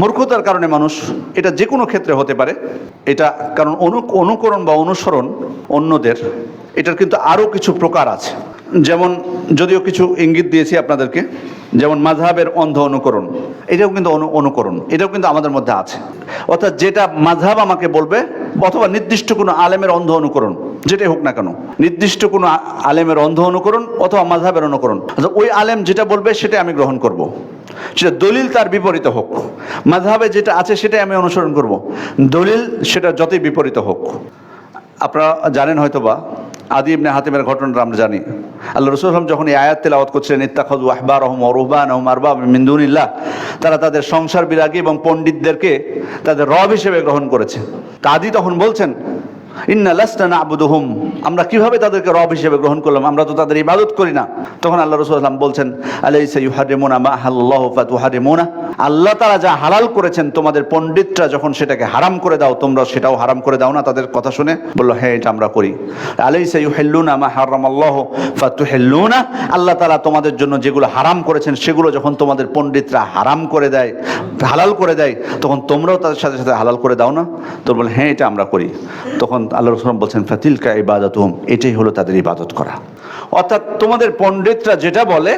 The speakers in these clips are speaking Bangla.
মূর্খতার কারণে মানুষ এটা যে কোনো ক্ষেত্রে হতে পারে। এটা কারণ অনু, অনুকরণ বা অনুসরণ অন্যদের, এটার কিন্তু আরও কিছু প্রকার আছে। যেমন যদিও কিছু ইঙ্গিত দিয়েছি আপনাদেরকে, যেমন মাঝহাবের অন্ধ অনুকরণ, এটাও কিন্তু অনু, অনুকরণ, এটাও কিন্তু আমাদের মধ্যে আছে। অর্থাৎ যেটা মাঝহাব আমাকে বলবে, অথবা নির্দিষ্ট কোনো আলেমের অন্ধ অনুকরণ যেটাই হোক না কেন, নির্দিষ্ট কোনো আলেমের অন্ধ অনুকরণ অথবা মাঝহাবের অনুকরণ। ওই আলেম যেটা বলবে সেটাই আমি গ্রহণ করব। সেটা দলিল তার বিপরীত হোক। মাঝহাবে যেটা আছে সেটাই আমি অনুসরণ করব। দলিল সেটা যতই বিপরীত হোক। আপনারা জানেন হয়তো বা আদি ইবনে হাতিমের ঘটনাটা আমরা জানি। আল্লাহ রসুল যখন এই আয়াত তেলাওয়াত করছিলেন ইত্তাখাদু আহবার রহম অরুবান রহম আরবা মিন্দুনিল্লাহ তারা তাদের সংসার বিরাগী এবং পণ্ডিতদেরকে তাদের রব হিসেবে গ্রহণ করেছে। আদি তখন বলছেন ইন্না লাস্তা না আবুদুহুম আমরা কীভাবে তাদেরকে রব হিসেবে গ্রহণ করলাম? আমরা তো তাদের ইবাদত করি না। তখন আল্লাহ রসুল আসলাম বলছেন, আলাইসা ইউহারিমুনা মা আল্লাহ ফাতুহারিমুনা। আল্লাহ তারা যা হালাল করেছেন, তোমাদের পণ্ডিতরা যখন সেটাকে হারাম করে দাও, তোমরা সেটাও হারাম করে দাও না তাদের কথা শুনে। বলল হ্যাঁ এটা আমরা করি। আলাইসা ইউহেল্লুনা মা হারাম আল্লাহ ফাতুহেল্লুনা। আল্লাহ তালা তোমাদের জন্য যেগুলো হারাম করেছেন, সেগুলো যখন তোমাদের পণ্ডিতরা হারাম করে দেয় হালাল করে দেয়, তখন তোমরাও তাদের সাথে সাথে হালাল করে দাও না। তো বলে হ্যাঁ এটা আমরা করি। তখন আল্লাহ রসলাম বলছেন, ফাতিলকা ইবাদত হুম এটাই হলো তাদের ইবাদত করা। অর্থাৎ তোমাদের পণ্ডিতরা যেটা বলে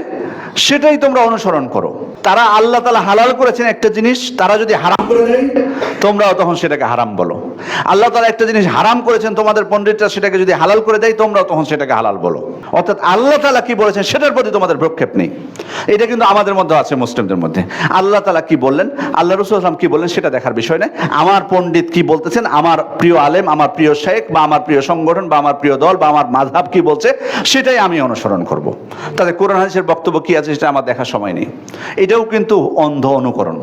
সেটাই তোমরা অনুসরণ করো। তারা আল্লাহ তালা হালাল করেছেন একটা জিনিস, তারা যদি হারাম করে দেয়, তোমরাও তখন সেটাকে হারাম বলো। আল্লাহ তালা একটা জিনিস হারাম করেছেন, তোমাদের পণ্ডিতরা সেটাকে যদি হালাল করে দেয়, তোমরাও তখন সেটাকে হালাল বলো। অর্থাৎ আল্লাহ তালা কি বলেছেন, সেটার প্রতি তোমাদের প্রক্ষেপ নেই। এটা কিন্তু আমাদের মধ্যে আছে, মুসলিমদের মধ্যে। আল্লাহ তালা কি বললেন, আল্লাহ রসুল আসলাম কি বললেন, সেটা দেখার বিষয় নয়। আমার পণ্ডিত কি বলতেছেন, আমার প্রিয় আলেম, আমার প্রিয় শেখ, বা আমার প্রিয় সংগঠন, বা আমার প্রিয় দল, বা আমার মাঝহাব কি বলছে, সেটাই আমি অনুসরণ করব। তাদের কোরআন হাদিসের বক্তব্য কি আছে সেটা আমার দেখার সময় নেই। এটাও কিন্তু অন্ধ অনুকরণ।